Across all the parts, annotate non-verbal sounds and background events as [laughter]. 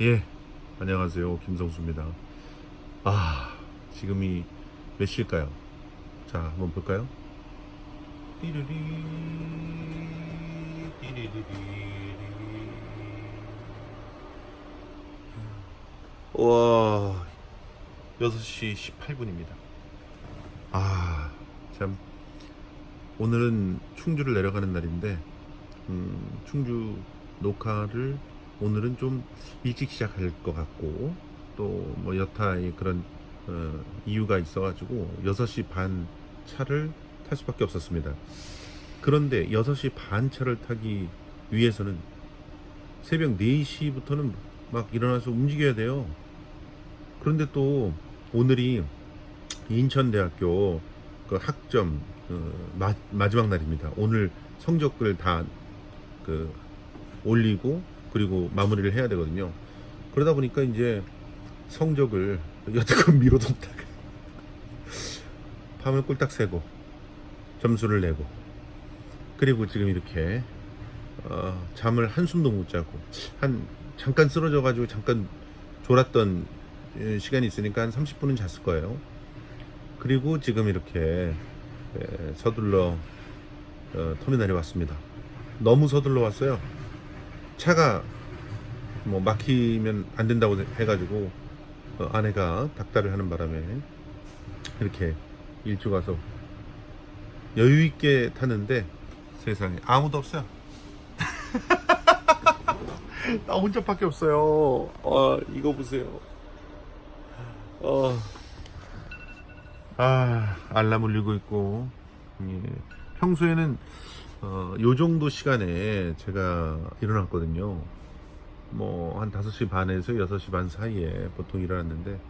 예, 안녕하세요. 김성수입니다. 아, 지금이 몇 시일까요? 자, 한번 볼까요? 띠르리, 띠리리리. 와, 6시 18분입니다. 아, 참. 오늘은 충주를 내려가는 날인데, 음, 충주 녹화를 오늘은 좀 일찍 시작할 것 같고 또 뭐 여타의 그런 어, 이유가 있어가지고 6시 반 차를 탈 수밖에 없었습니다. 그런데 6시 반 차를 타기 위해서는 새벽 4시부터는 막 일어나서 움직여야 돼요. 그런데 또 오늘이 인천대학교 그 학점 어, 마, 마지막 날입니다. 오늘 성적을 다 그 올리고 그리고 마무리를 해야 되거든요. 그러다 보니까 이제 성적을 여태껏 [laughs] 미뤄뒀다가 밤을 꿀딱 새고 점수를 내고 그리고 지금 이렇게 어, 잠을 한숨도 못 자고 한 잠깐 쓰러져 가지고 잠깐 졸았던 에, 시간이 있으니까 한 30분은 잤을 거예요. 그리고 지금 이렇게 에, 서둘러 어, 터미널에 왔습니다. 너무 서둘러 왔어요. 차가 뭐 막히면 안 된다고 해가지고 어, 아내가 닥달을 하는 바람에 이렇게 일찍 와서 여유 있게 타는데 세상에 아무도 없어요. [laughs] 나 혼자밖에 없어요. 아 이거 보세요. 어. 아 알람 울리고 있고 예. 평소에는 어, 요 정도 시간에 제가 일어났거든요. 뭐, 한 5시 반에서 6시 반 사이에 보통 일어났는데,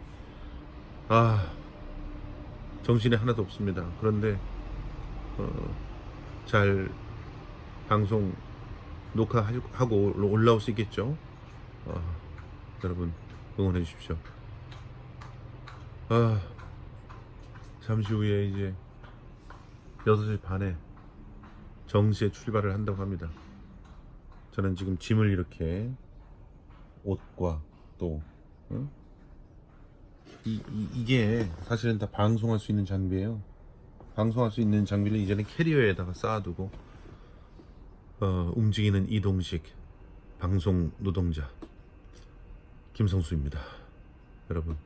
아, 정신이 하나도 없습니다. 그런데, 어, 잘 방송 녹화하고 올라올 수 있겠죠? 어, 여러분, 응원해 주십시오. 아, 잠시 후에 이제 6시 반에 정시에 출발을 한다고 합니다. 저는 지금 짐을 이렇게 옷과 또 응? 이, 이, 게 사실은 다 방송할 수 있는 장비예요. 방송할 수 있는 장비를 이제는 캐리어에다가 쌓아두고 어, 움직이는 이동식 방송 노동자 김성수입니다. 여러분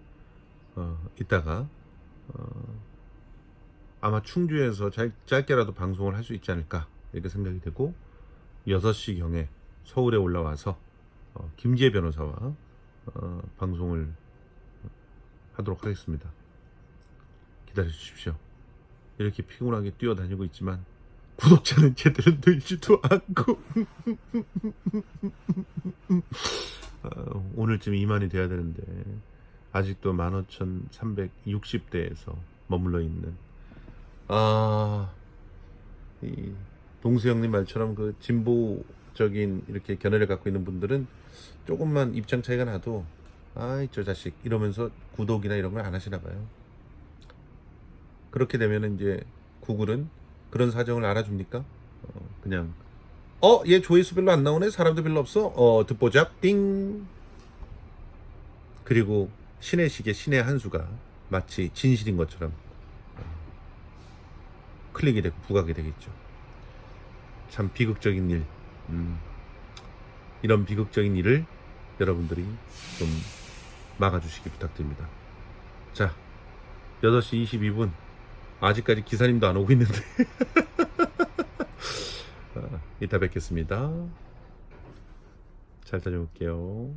어, 이따가 어, 아마 충주에서 짧, 짧게라도 방송을 할 수 있지 않을까 이렇게 생각이 되고 6시경에 서울에 올라와서 어, 김지혜 변호사와 어, 방송을 하도록 하겠습니다. 기다려 주십시오. 이렇게 피곤하게 뛰어다니고 있지만 구독자는 제대로 늘지도 않고 [laughs] 어, 오늘쯤 2만이 돼야 되는데 아직도 15,360대에서 머물러 있는 아, 이 동수 형님 말처럼 그 진보적인 이렇게 견해를 갖고 있는 분들은 조금만 입장 차이가 나도 아이 저 자식 이러면서 구독이나 이런 걸 안 하시나 봐요. 그렇게 되면 이제 구글은 그런 사정을 알아줍니까? 어, 그냥 어, 얘 조회수 별로 안 나오네. 사람도 별로 없어. 어, 듣보잡 띵. 그리고 신의 시계 신의 한 수가 마치 진실인 것처럼 클릭이 되고 부각이 되겠죠. 참 비극적인 일. 음, 이런 비극적인 일을 여러분들이 좀 막아주시기 부탁드립니다. 자, 8시 22분. 아직까지 기사님도 안 오고 있는데. 어, [laughs] 이따 뵙겠습니다. 잘 다녀올게요.